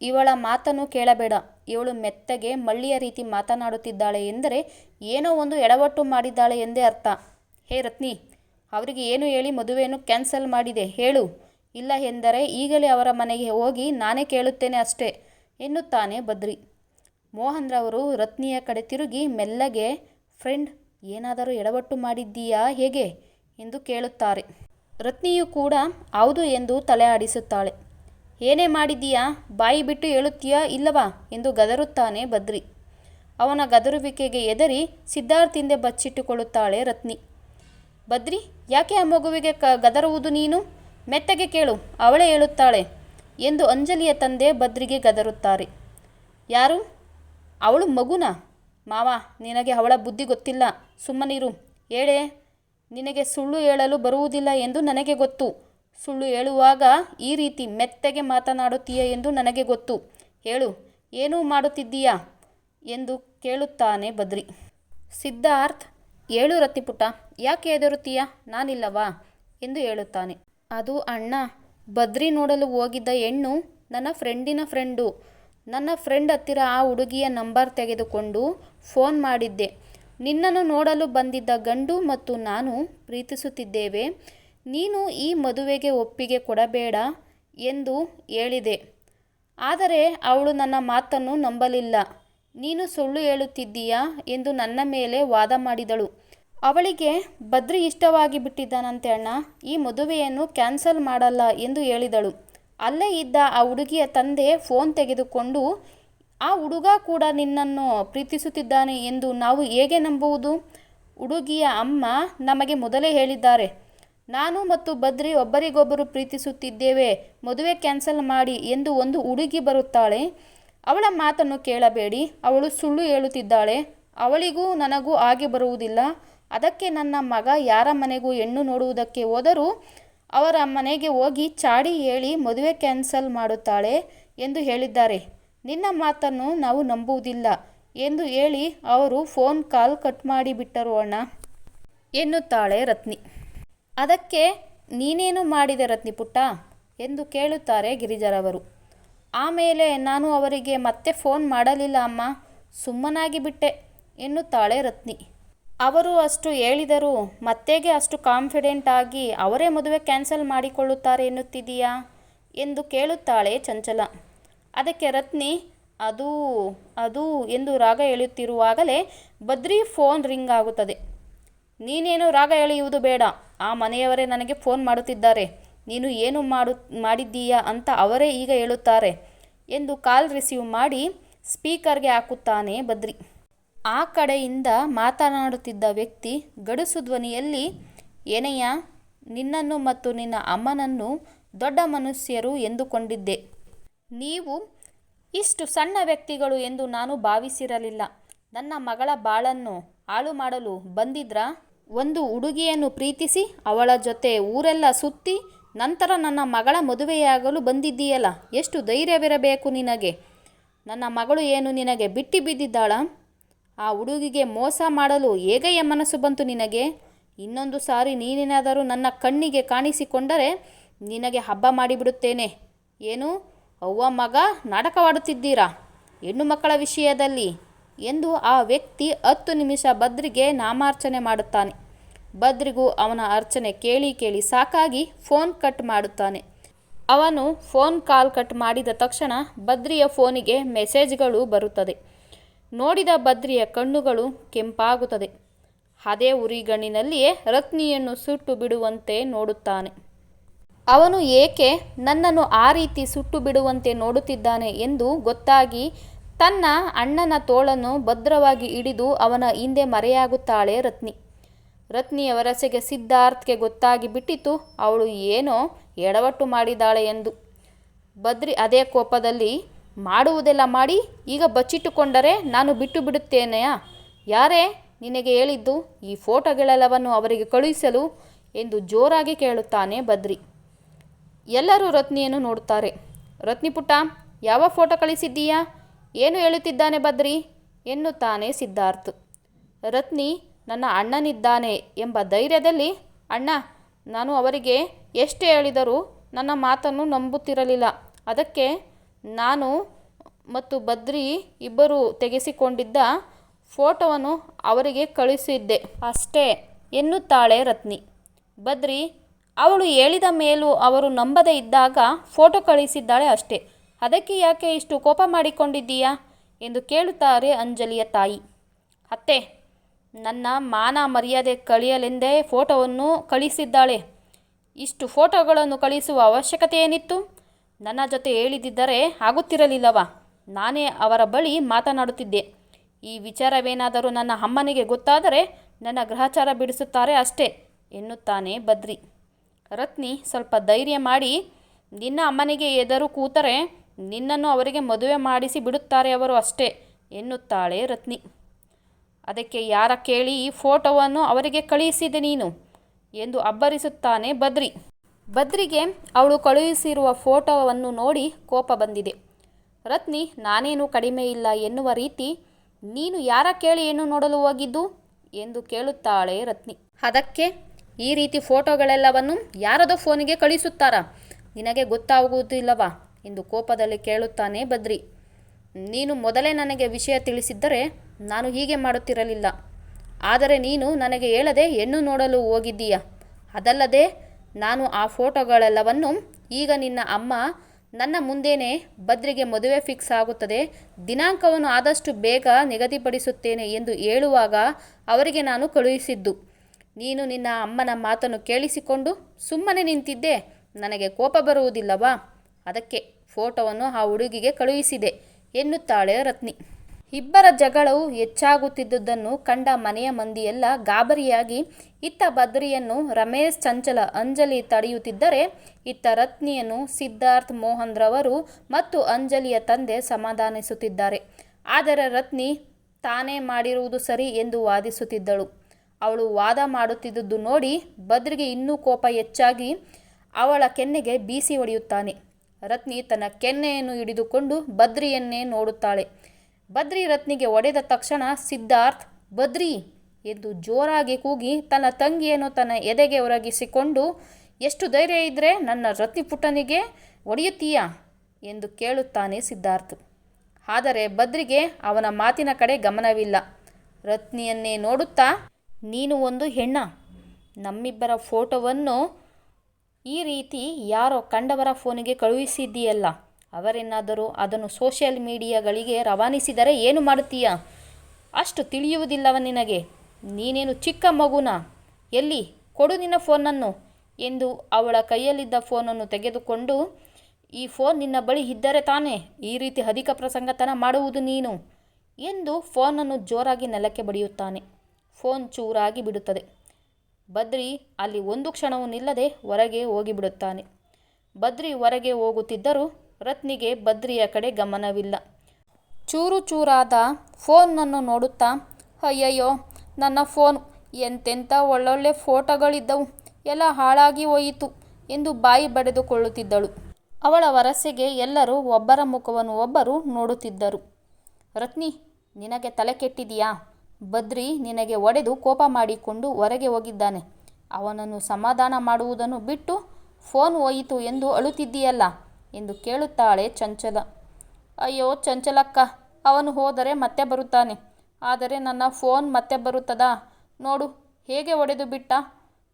S1: ಇವಳ ಮಾತನ್ನು ಕೇಳಬೇಡ. ಇವಳು ಮೆತ್ತಗೆ, ಮಳ್ಳಿಯ ರೀತಿ ಮಾತನಾಡುತ್ತಿದ್ದಾಳೆ ಎಂದರೆ ಏನೋ ಒಂದು ಎಡವಟ್ಟು ಮಾಡಿದ್ದಾಳೆ ಎಂದೇ ಅರ್ಥ. ಹೇ ರತ್ನಿ, ಅವರಿಗೆ ಏನು ಹೇಳಿ ಮದುವೆಯನ್ನು ಕ್ಯಾನ್ಸಲ್ ಮಾಡಿದೆ ಹೇಳು. ಇಲ್ಲ ಎಂದರೆ ಈಗಲೇ ಅವರ ಮನೆಗೆ ಹೋಗಿ ನಾನೇ ಕೇಳುತ್ತೇನೆ ಅಷ್ಟೇ, ಎನ್ನುತ್ತಾನೆ ಬದ್ರಿ. ಮೋಹನ್ ರವರು ರತ್ನಿಯ ಕಡೆ ತಿರುಗಿ ಮೆಲ್ಲಗೆ, ಫ್ರೆಂಡ್ ಏನಾದರೂ ಎಡವಟ್ಟು ಮಾಡಿದ್ದೀಯಾ? ಹೇಗೆ? ಎಂದು ಕೇಳುತ್ತಾರೆ. ರತ್ನಿಯು ಕೂಡ, ಹೌದು ಎಂದು ತಲೆ ಆಡಿಸುತ್ತಾಳೆ. ಏನೇ ಮಾಡಿದ್ದೀಯಾ? ಬಾಯಿ ಬಿಟ್ಟು ಹೇಳುತ್ತೀಯಾ ಇಲ್ಲವಾ? ಎಂದು ಗದರುತ್ತಾನೆ ಬದ್ರಿ. ಅವನ ಗದರುವಿಕೆಗೆ ಎದರಿ ಸಿದ್ಧಾರ್ಥ್ ಹಿಂದೆ ಬಚ್ಚಿಟ್ಟುಕೊಳ್ಳುತ್ತಾಳೆ ರತ್ನಿ. ಬದ್ರಿ, ಯಾಕೆ ಆ ಮಗುವಿಗೆ ಕ, ಗದರುವುದು ನೀನು? ಮೆತ್ತಗೆ ಕೇಳು, ಅವಳೇ ಹೇಳುತ್ತಾಳೆ ಎಂದು ಅಂಜಲಿಯ ತಂದೆ ಬದ್ರಿಗೆ ಗದರುತ್ತಾರೆ. ಯಾರು? ಅವಳು ಮಗುನಾ? ಮಾವ, ನಿನಗೆ ಅವಳ ಬುದ್ಧಿ ಗೊತ್ತಿಲ್ಲ. ಸುಮ್ಮನಿರು. ಹೇಳೇ ನಿನಗೆ ಸುಳ್ಳು ಹೇಳಲು ಬರುವುದಿಲ್ಲ ಎಂದು ನನಗೆ ಗೊತ್ತು. ಸುಳ್ಳು ಹೇಳುವಾಗ ಈ ರೀತಿ ಮೆತ್ತಗೆ ಮಾತನಾಡುತ್ತೀಯ ಎಂದು ನನಗೆ ಗೊತ್ತು. ಹೇಳು ಏನೂ ಮಾಡುತ್ತಿದ್ದೀಯಾ? ಎಂದು ಕೇಳುತ್ತಾನೆ ಬದ್ರಿ. ಸಿದ್ಧಾರ್ಥ್, ಏಳು ರತಿಪುಟ ಯಾಕೆ ಎದುರುತ್ತೀಯ ನಾನಿಲ್ಲವಾ? ಎಂದು ಹೇಳುತ್ತಾನೆ. ಅದು ಅಣ್ಣ, ಬದ್ರಿ ನೋಡಲು ಹೋಗಿದ್ದ ಹೆಣ್ಣು ನನ್ನ ಫ್ರೆಂಡಿನ ಫ್ರೆಂಡು ನನ್ನ ಫ್ರೆಂಡ್ ಹತ್ತಿರ ಆ ಹುಡುಗಿಯ ನಂಬರ್ ತೆಗೆದುಕೊಂಡು ಫೋನ್ ಮಾಡಿದ್ದೆ. ನಿನ್ನನ್ನು ನೋಡಲು ಬಂದಿದ್ದ ಗಂಡು ಮತ್ತು ನಾನು ಪ್ರೀತಿಸುತ್ತಿದ್ದೇವೆ. ನೀನು ಈ ಮದುವೆಗೆ ಒಪ್ಪಿಗೆ ಕೊಡಬೇಡ ಎಂದು ಹೇಳಿದೆ. ಆದರೆ ಅವಳು ನನ್ನ ಮಾತನ್ನು ನಂಬಲಿಲ್ಲ. ನೀನು ಸುಳ್ಳು ಹೇಳುತ್ತಿದ್ದೀಯಾ ಎಂದು ನನ್ನ ಮೇಲೆ ವಾದ ಮಾಡಿದಳು. ಅವಳಿಗೆ ಬದ್ರಿ ಇಷ್ಟವಾಗಿ ಬಿಟ್ಟಿದ್ದಾನಂತೆ ಅಣ್ಣ, ಈ ಮದುವೆಯನ್ನು ಕ್ಯಾನ್ಸಲ್ ಮಾಡಲ್ಲ ಎಂದು ಹೇಳಿದಳು. ಅಲ್ಲೇ ಇದ್ದ ಆ ಹುಡುಗಿಯ ತಂದೆ ಫೋನ್ ತೆಗೆದುಕೊಂಡು, ಆ ಹುಡುಗ ಕೂಡ ನಿನ್ನನ್ನು ಪ್ರೀತಿಸುತ್ತಿದ್ದಾನೆ ಎಂದು ನಾವು ಹೇಗೆ ನಂಬುವುದು? ಹುಡುಗಿಯ ಅಮ್ಮ ನಮಗೆ ಮೊದಲೇ ಹೇಳಿದ್ದಾರೆ, ನಾನು ಮತ್ತು ಬದ್ರಿ ಒಬ್ಬರಿಗೊಬ್ಬರು ಪ್ರೀತಿಸುತ್ತಿದ್ದೇವೆ, ಮದುವೆ ಕ್ಯಾನ್ಸಲ್ ಮಾಡಿ ಎಂದು ಒಂದು ಹುಡುಗಿ ಬರುತ್ತಾಳೆ. ಅವಳ ಮಾತನ್ನು ಕೇಳಬೇಡಿ, ಅವಳು ಸುಳ್ಳು ಹೇಳುತ್ತಿದ್ದಾಳೆ. ಅವಳಿಗೂ ನನಗೂ ಹಾಗೆ ಬರುವುದಿಲ್ಲ. ಅದಕ್ಕೆ ನನ್ನ ಮಗ ಯಾರ ಮನೆಗೂ ಹೆಣ್ಣು ನೋಡುವುದಕ್ಕೆ ಹೋದರೂ ಅವರ ಮನೆಗೆ ಹೋಗಿ ಚಾಡಿ ಹೇಳಿ ಮದುವೆ ಕ್ಯಾನ್ಸಲ್ ಮಾಡುತ್ತಾಳೆ ಎಂದು ಹೇಳಿದ್ದಾರೆ. ನಿನ್ನ ಮಾತನ್ನು ನಾವು ನಂಬುವುದಿಲ್ಲ ಎಂದು ಹೇಳಿ ಅವರು ಫೋನ್ ಕಾಲ್ ಕಟ್ ಮಾಡಿಬಿಟ್ಟರು ಅಣ್ಣ ಎನ್ನುತ್ತಾಳೆ ರತ್ನಿ. ಅದಕ್ಕೆ ನೀನೇನು ಮಾಡಿದೆ ರತ್ನಿ ಪುಟ್ಟ ಎಂದು ಕೇಳುತ್ತಾರೆ ಗಿರಿಜರವರು. ಆಮೇಲೆ ನಾನು ಅವರಿಗೆ ಮತ್ತೆ ಫೋನ್ ಮಾಡಲಿಲ್ಲ ಅಮ್ಮ, ಸುಮ್ಮನಾಗಿ ಬಿಟ್ಟೆ ಎನ್ನುತ್ತಾಳೆ ರತ್ನಿ. ಅವರು ಅಷ್ಟು ಹೇಳಿದರೂ, ಮತ್ತೆಗೆ ಅಷ್ಟು ಕಾನ್ಫಿಡೆಂಟ್ ಆಗಿ ಅವರೇ ಮದುವೆ ಕ್ಯಾನ್ಸಲ್ ಮಾಡಿಕೊಳ್ಳುತ್ತಾರೆ ಎನ್ನುತ್ತಿದೆಯಾ ಎಂದು ಕೇಳುತ್ತಾಳೆ ಚಂಚಲ. ಅದಕ್ಕೆ ರತ್ನಿ, ಅದು ಅದು, ಎಂದು ರಾಗ ಎಳೆಯುತ್ತಿರುವಾಗಲೇ ಬದ್ರಿ ಫೋನ್ ರಿಂಗ್ ಆಗುತ್ತದೆ. ನೀನೇನು ರಾಗ ಎಳೆಯುವುದು ಬೇಡ, ಆ ಮನೆಯವರೇ ನನಗೆ ಫೋನ್ ಮಾಡುತ್ತಿದ್ದಾರೆ. ನೀನು ಏನು ಮಾಡು, ಮಾಡಿದ್ದೀಯಾ ಅಂತ ಅವರೇ ಈಗ ಹೇಳುತ್ತಾರೆ ಎಂದು ಕಾಲ್ ರಿಸೀವ್ ಮಾಡಿ ಸ್ಪೀಕರ್ಗೆ ಹಾಕುತ್ತಾನೆ ಬದ್ರಿ. ಆ ಕಡೆಯಿಂದ ಮಾತನಾಡುತ್ತಿದ್ದ ವ್ಯಕ್ತಿ, ಗಡುಸು ಧ್ವನಿಯಲ್ಲಿ, ಏನೆಯ, ನಿನ್ನನ್ನು ಮತ್ತು ನಿನ್ನ ಅಮ್ಮನನ್ನು ದೊಡ್ಡ ಮನುಷ್ಯರು ಎಂದುಕೊಂಡಿದ್ದೆ. ನೀವು ಇಷ್ಟು ಸಣ್ಣ ವ್ಯಕ್ತಿಗಳು ಎಂದು ನಾನು ಭಾವಿಸಿರಲಿಲ್ಲ. ನನ್ನ ಮಗಳ ಬಾಳನ್ನು ಹಾಳು ಮಾಡಲು ಬಂದಿದ್ರಾ? ಒಂದು ಹುಡುಗಿಯನ್ನು ಪ್ರೀತಿಸಿ ಅವಳ ಜೊತೆ ಊರೆಲ್ಲ ಸುತ್ತಿ ನಂತರ ನನ್ನ ಮಗಳ ಮದುವೆಯಾಗಲು ಬಂದಿದ್ದೀಯಲ್ಲ, ಎಷ್ಟು ಧೈರ್ಯವಿರಬೇಕು ನಿನಗೆ? ನನ್ನ ಮಗಳು ಏನು ನಿನಗೆ ಬಿಟ್ಟು ಬಿದ್ದಿದ್ದಾಳ? ಆ ಹುಡುಗಿಗೆ ಮೋಸ ಮಾಡಲು ಹೇಗೆಯ ಮನಸ್ಸು ಬಂತು ನಿನಗೆ? ಇನ್ನೊಂದು ಸಾರಿ ನೀನೇನಾದರೂ ನನ್ನ ಕಣ್ಣಿಗೆ ಕಾಣಿಸಿಕೊಂಡರೆ ನಿನಗೆ ಹಬ್ಬ ಮಾಡಿಬಿಡುತ್ತೇನೆ. ಏನು? ಅವ್ವ ಮಗ ನಾಟಕವಾಡುತ್ತಿದ್ದೀರಾ? ಹೆಣ್ಣು ಮಕ್ಕಳ ವಿಷಯದಲ್ಲಿ? ಎಂದು ಆ ವ್ಯಕ್ತಿ ಹತ್ತು ನಿಮಿಷ ಬದ್ರಿಗೆ ನಾಮಾರ್ಚನೆ ಮಾಡುತ್ತಾನೆ. ಬದ್ರಿಗೂ ಅವನ ಅರ್ಚನೆ ಕೇಳಿ ಕೇಳಿ ಸಾಕಾಗಿ ಫೋನ್ ಕಟ್ ಮಾಡುತ್ತಾನೆ. ಅವನು ಫೋನ್ ಕಾಲ್ ಕಟ್ ಮಾಡಿದ ತಕ್ಷಣ ಬದ್ರಿಯ ಫೋನಿಗೆ ಮೆಸೇಜ್ಗಳು ಬರುತ್ತದೆ. ನೋಡಿದ ಬದ್ರಿಯ ಕಣ್ಣುಗಳು ಕೆಂಪಾಗುತ್ತದೆ. ಅದೇ ಉರಿಗಣ್ಣಿನಲ್ಲಿಯೇ ರತ್ನಿಯನ್ನು ಸುಟ್ಟು ಬಿಡುವಂತೆ ನೋಡುತ್ತಾನೆ. ಅವನು ಏಕೆ ನನ್ನನ್ನು ಆ ರೀತಿ ಸುಟ್ಟು ಬಿಡುವಂತೆ ನೋಡುತ್ತಿದ್ದಾನೆ ಎಂದು ಗೊತ್ತಾಗಿ ತನ್ನ ಅಣ್ಣನ ತೋಳನ್ನು ಭದ್ರವಾಗಿ ಹಿಡಿದು ಅವನ ಹಿಂದೆ ಮರೆಯಾಗುತ್ತಾಳೆ ರತ್ನಿ. ರತ್ನಿಯ ವರಸೆಗೆ ಸಿದ್ಧಾರ್ಥ್ಗೆ ಗೊತ್ತಾಗಿ ಬಿಟ್ಟಿತು, ಅವಳು ಏನೋ ಎಡವಟ್ಟು ಮಾಡಿದ್ದಾಳೆ ಎಂದು. ಬದ್ರಿ ಅದೇ ಕೋಪದಲ್ಲಿ ಮಾಡುವುದೆಲ್ಲ ಮಾಡಿ ಈಗ ಬಚ್ಚಿಟ್ಟುಕೊಂಡರೆ ನಾನು ಬಿಟ್ಟು ಬಿಡುತ್ತೇನೆಯಾ? ಯಾರೇ ನಿನಗೆ ಹೇಳಿದ್ದು ಈ ಫೋಟೋಗಳೆಲ್ಲವನ್ನು ಅವರಿಗೆ ಕಳುಹಿಸಲು ಎಂದು ಜೋರಾಗಿ ಕೇಳುತ್ತಾನೆ ಬದ್ರಿ. ಎಲ್ಲರೂ ರತ್ನಿಯನ್ನು ನೋಡುತ್ತಾರೆ. ರತ್ನಿ ಪುಟ್ಟ, ಯಾವ ಫೋಟೋ ಕಳಿಸಿದ್ದೀಯಾ? ಏನು ಹೇಳುತ್ತಿದ್ದಾನೆ ಬದ್ರಿ? ಎನ್ನುತ್ತಾನೆ ಸಿದ್ಧಾರ್ಥ್. ರತ್ನಿ, ನನ್ನ ಅಣ್ಣನಿದ್ದಾನೆ ಎಂಬ ಧೈರ್ಯದಲ್ಲಿ, ಅಣ್ಣ, ನಾನು ಅವರಿಗೆ ಎಷ್ಟು ಹೇಳಿದರೂ ನನ್ನ ಮಾತನ್ನು ನಂಬುತ್ತಿರಲಿಲ್ಲ. ಅದಕ್ಕೆ ನಾನು ಮತ್ತು ಬದ್ರಿ ಇಬ್ಬರು ತೆಗೆಸಿಕೊಂಡಿದ್ದ ಫೋಟೋವನ್ನು ಅವರಿಗೆ ಕಳಿಸಿದ್ದೆ. ಅಷ್ಟೇ, ಎನ್ನುತ್ತಾಳೆ ರತ್ನಿ. ಬದ್ರಿ, ಅವಳು ಹೇಳಿದ ಮೇಲೂ ಅವರು ನಂಬದೇ ಇದ್ದಾಗ ಫೋಟೋ ಕಳಿಸಿದ್ದಾಳೆ ಅಷ್ಟೇ. ಅದಕ್ಕೆ ಯಾಕೆ ಇಷ್ಟು ಕೋಪ ಮಾಡಿಕೊಂಡಿದ್ದೀಯಾ? ಎಂದು ಕೇಳುತ್ತಾರೆ ಅಂಜಲಿಯ ತಾಯಿ. ಅತ್ತೆ, ನನ್ನ ಮಾನ ಮರ್ಯಾದೆ ಕಳೆಯಲೆಂದೇ ಫೋಟೋವನ್ನು ಕಳಿಸಿದ್ದಾಳೆ. ಇಷ್ಟು ಫೋಟೋಗಳನ್ನು ಕಳಿಸುವ ಅವಶ್ಯಕತೆ ಏನಿತ್ತು ನನ್ನ ಜೊತೆ ಹೇಳಿದ್ದರೆ ಆಗುತ್ತಿರಲಿಲ್ಲವಾ? ನಾನೇ ಅವರ ಬಳಿ ಮಾತನಾಡುತ್ತಿದ್ದೆ. ಈ ವಿಚಾರವೇನಾದರೂ ನನ್ನ ಅಮ್ಮನಿಗೆ ಗೊತ್ತಾದರೆ ನನ್ನ ಗ್ರಹಚಾರ ಬಿಡಿಸುತ್ತಾರೆ ಅಷ್ಟೇ, ಎನ್ನುತ್ತಾನೆ ಬದ್ರಿ. ರತ್ನಿ ಸ್ವಲ್ಪ ಧೈರ್ಯ ಮಾಡಿ, ನಿನ್ನ ಅಮ್ಮನಿಗೆ ಎದರು ಕೂತರೆ ನಿನ್ನನ್ನು ಅವರಿಗೆ ಮದುವೆ ಮಾಡಿಸಿ ಬಿಡುತ್ತಾರೆ ಅವರು ಅಷ್ಟೇ, ಎನ್ನುತ್ತಾಳೆ ರತ್ನಿ. ಅದಕ್ಕೆ ಯಾರ ಕೇಳಿ ಈ ಫೋಟೋವನ್ನು ಅವರಿಗೆ ಕಳುಹಿಸಿದೆ ನೀನು? ಎಂದು ಅಬ್ಬರಿಸುತ್ತಾನೆ ಬದ್ರಿ. ಬದ್ರಿಗೆ ಅವಳು ಕಳುಹಿಸಿರುವ ಫೋಟೋವನ್ನು ನೋಡಿ ಕೋಪ ಬಂದಿದೆ. ರತ್ನಿ, ನಾನೇನು ಕಡಿಮೆ ಇಲ್ಲ ಎನ್ನುವ ರೀತಿ, ನೀನು ಯಾರ ಕೇಳಿ ಏನು ನೋಡಲು ಹೋಗಿದ್ದು? ಎಂದು ಕೇಳುತ್ತಾಳೆ ರತ್ನಿ. ಅದಕ್ಕೆ, ಈ ರೀತಿ ಫೋಟೋಗಳೆಲ್ಲವನ್ನು ಯಾರದೋ ಫೋನಿಗೆ ಕಳಿಸುತ್ತಾರಾ? ನಿನಗೆ ಗೊತ್ತಾಗುವುದಿಲ್ಲವಾ? ಎಂದು ಕೋಪದಲ್ಲಿ ಕೇಳುತ್ತಾನೆ ಬದ್ರಿ. ನೀನು ಮೊದಲೇ ನನಗೆ ವಿಷಯ ತಿಳಿಸಿದ್ದರೆ ನಾನು ಹೀಗೆ ಮಾಡುತ್ತಿರಲಿಲ್ಲ. ಆದರೆ ನೀನು ನನಗೆ ಹೇಳದೆ ಹೆಣ್ಣು ನೋಡಲು ಹೋಗಿದ್ದೀಯ? ಅದಲ್ಲದೆ ನಾನು ಆ ಫೋಟೋಗಳೆಲ್ಲವನ್ನು ಈಗ ನಿನ್ನ ಅಮ್ಮ ನನ್ನ ಮುಂದೇನೆ ಬದ್ರಿಗೆ ಮದುವೆ ಫಿಕ್ಸ್ ಆಗುತ್ತದೆ. ದಿನಾಂಕವನ್ನು ಆದಷ್ಟು ಬೇಗ ನಿಗದಿಪಡಿಸುತ್ತೇನೆ ಎಂದು ಹೇಳುವಾಗ ಅವರಿಗೆ ನಾನು ಕಳುಹಿಸಿದ್ದು. ನೀನು ನಿನ್ನ ಅಮ್ಮನ ಮಾತನ್ನು ಕೇಳಿಸಿಕೊಂಡು ಸುಮ್ಮನೆ ನಿಂತಿದ್ದೆ. ನನಗೆ ಕೋಪ ಬರುವುದಿಲ್ಲವಾ? ಅದಕ್ಕೆ ಫೋಟೋವನ್ನು ಆ ಹುಡುಗಿಗೆ ಕಳುಹಿಸಿದೆ ಎನ್ನುತ್ತಾಳೆ ರತ್ನಿ. ಇಬ್ಬರ ಜಗಳವು ಹೆಚ್ಚಾಗುತ್ತಿದ್ದುದನ್ನು ಕಂಡ ಮನೆಯ ಮಂದಿಯೆಲ್ಲ ಗಾಬರಿಯಾಗಿ, ಇತ್ತ ಬದ್ರಿಯನ್ನು ರಮೇಶ್ ಚಂಚಲ ಅಂಜಲಿ ತಡೆಯುತ್ತಿದ್ದರೆ, ಇತ್ತ ರತ್ನಿಯನ್ನು ಸಿದ್ಧಾರ್ಥ್ ಮೋಹನ್ರವರು ಮತ್ತು ಅಂಜಲಿಯ ತಂದೆ ಸಮಾಧಾನಿಸುತ್ತಿದ್ದಾರೆ. ಆದರೆ ರತ್ನಿ, ತಾನೇ ಮಾಡಿರುವುದು ಸರಿ ಎಂದು ವಾದಿಸುತ್ತಿದ್ದಳು. ಅವಳು ವಾದ ಮಾಡುತ್ತಿದ್ದುದು ನೋಡಿ ಬದ್ರಿಗೆ ಇನ್ನೂ ಕೋಪ ಹೆಚ್ಚಾಗಿ ಅವಳ ಕೆನ್ನೆಗೆ ಬೀಸಿ ಹೊಡೆಯುತ್ತಾನೆ. ರತ್ನಿ ತನ್ನ ಕೆನ್ನೆಯನ್ನು ಹಿಡಿದುಕೊಂಡು ಬದ್ರಿಯನ್ನೇ ನೋಡುತ್ತಾಳೆ. ಬದ್ರಿ ರತ್ನಿಗೆ ಒಡೆದ ತಕ್ಷಣ ಸಿದ್ಧಾರ್ಥ್, ಬದ್ರಿ! ಎಂದು ಜೋರಾಗಿ ಕೂಗಿ ತನ್ನ ತಂಗಿಯನ್ನು ತನ್ನ ಎದೆಗೆ ಒರಗಿಸಿಕೊಂಡು, ಎಷ್ಟು ಧೈರ್ಯ ಇದ್ದರೆ ನನ್ನ ರತ್ನಿ ಪುಟ್ಟನಿಗೆ ಒಡೆಯುತ್ತೀಯಾ? ಎಂದು ಕೇಳುತ್ತಾನೆ ಸಿದ್ಧಾರ್ಥ್. ಆದರೆ ಬದ್ರಿಗೆ ಅವನ ಮಾತಿನ ಕಡೆ ಗಮನವಿಲ್ಲ. ರತ್ನಿಯನ್ನೇ ನೋಡುತ್ತಾ, ನೀನು ಒಂದು ಹೆಣ್ಣ. ನಮ್ಮಿಬ್ಬರ ಫೋಟೋವನ್ನು ಈ ರೀತಿ ಯಾರೋ ಕಂಡವರ ಫೋನಿಗೆ ಕಳುಹಿಸಿದ್ದೀಯಲ್ಲ. ಅವರೇನಾದರೂ ಅದನ್ನು ಸೋಷಿಯಲ್ ಮೀಡಿಯಾಗಳಿಗೆ ರವಾನಿಸಿದರೆ ಏನು ಮಾಡುತ್ತೀಯ? ಅಷ್ಟು ತಿಳಿಯುವುದಿಲ್ಲವ ನಿನಗೆ. ನೀನೇನು ಚಿಕ್ಕ ಮಗುನ? ಎಲ್ಲಿ? ಕೊಡು ನಿನ್ನ ಫೋನನ್ನು ಎಂದು ಅವಳ ಕೈಯಲ್ಲಿದ್ದ ಫೋನನ್ನು ತೆಗೆದುಕೊಂಡು, ಈ ಫೋನ್ ನಿನ್ನ ಬಳಿ ಇದ್ದರೆ ತಾನೇ, ಈ ರೀತಿ ಅಧಿಕ ಪ್ರಸಂಗತನ ಮಾಡುವುದು ನೀನು ಎಂದು ಫೋನನ್ನು ಜೋರಾಗಿ ನೆಲಕ್ಕೆ ಬಡಿಯುತ್ತಾನೆ. ಫೋನ್ ಚೂರಾಗಿ ಬಿಡುತ್ತದೆ. ಬದ್ರಿ ಅಲ್ಲಿ ಒಂದು ಕ್ಷಣವೂ ನಿಲ್ಲದೆ ಹೊರಗೆ ಹೋಗಿಬಿಡುತ್ತಾನೆ. ಬದ್ರಿ ಹೊರಗೆ ಹೋಗುತ್ತಿದ್ದರೂ ರತ್ನಿಗೆ ಬದ್ರಿಯ ಕಡೆ ಗಮನವಿಲ್ಲ. ಚೂರು ಚೂರಾದ ಫೋನನ್ನು ನೋಡುತ್ತಾ, ಅಯ್ಯಯ್ಯೋ, ನನ್ನ ಫೋನ್, ಎಂತೆಂಥ ಒಳ್ಳೊಳ್ಳೆ ಫೋಟೋಗಳಿದ್ದವು, ಎಲ್ಲ ಹಾಳಾಗಿ ಹೋಯಿತು ಎಂದು ಬಾಯಿ ಬಡಿದುಕೊಳ್ಳುತ್ತಿದ್ದಳು. ಅವಳ ವರಸೆಗೆ ಎಲ್ಲರೂ ಒಬ್ಬರ ಮುಖವನ್ನು ಒಬ್ಬರು ನೋಡುತ್ತಿದ್ದರು. ರತ್ನಿ, ನಿನಗೆ ತಲೆ ಕೆಟ್ಟಿದೆಯಾ? ಬದ್ರಿ ನಿನಗೆ ಒಡೆದು ಕೋಪ ಮಾಡಿಕೊಂಡು ಹೊರಗೆ ಹೋಗಿದ್ದಾನೆ. ಅವನನ್ನು ಸಮಾಧಾನ ಮಾಡುವುದನ್ನು ಬಿಟ್ಟು ಫೋನ್ ಹೋಯಿತು ಎಂದು ಅಳುತ್ತಿದ್ದೀಯಲ್ಲ? ಎಂದು ಕೇಳುತ್ತಾಳೆ ಚಂಚಲ. ಅಯ್ಯೋ ಚಂಚಲಕ್ಕ, ಅವನು ಹೋದರೆ ಮತ್ತೆ ಬರುತ್ತಾನೆ. ಆದರೆ ನನ್ನ ಫೋನ್ ಮತ್ತೆ ಬರುತ್ತದಾ? ನೋಡು, ಹೇಗೆ ಒಡೆದು ಬಿಟ್ಟ?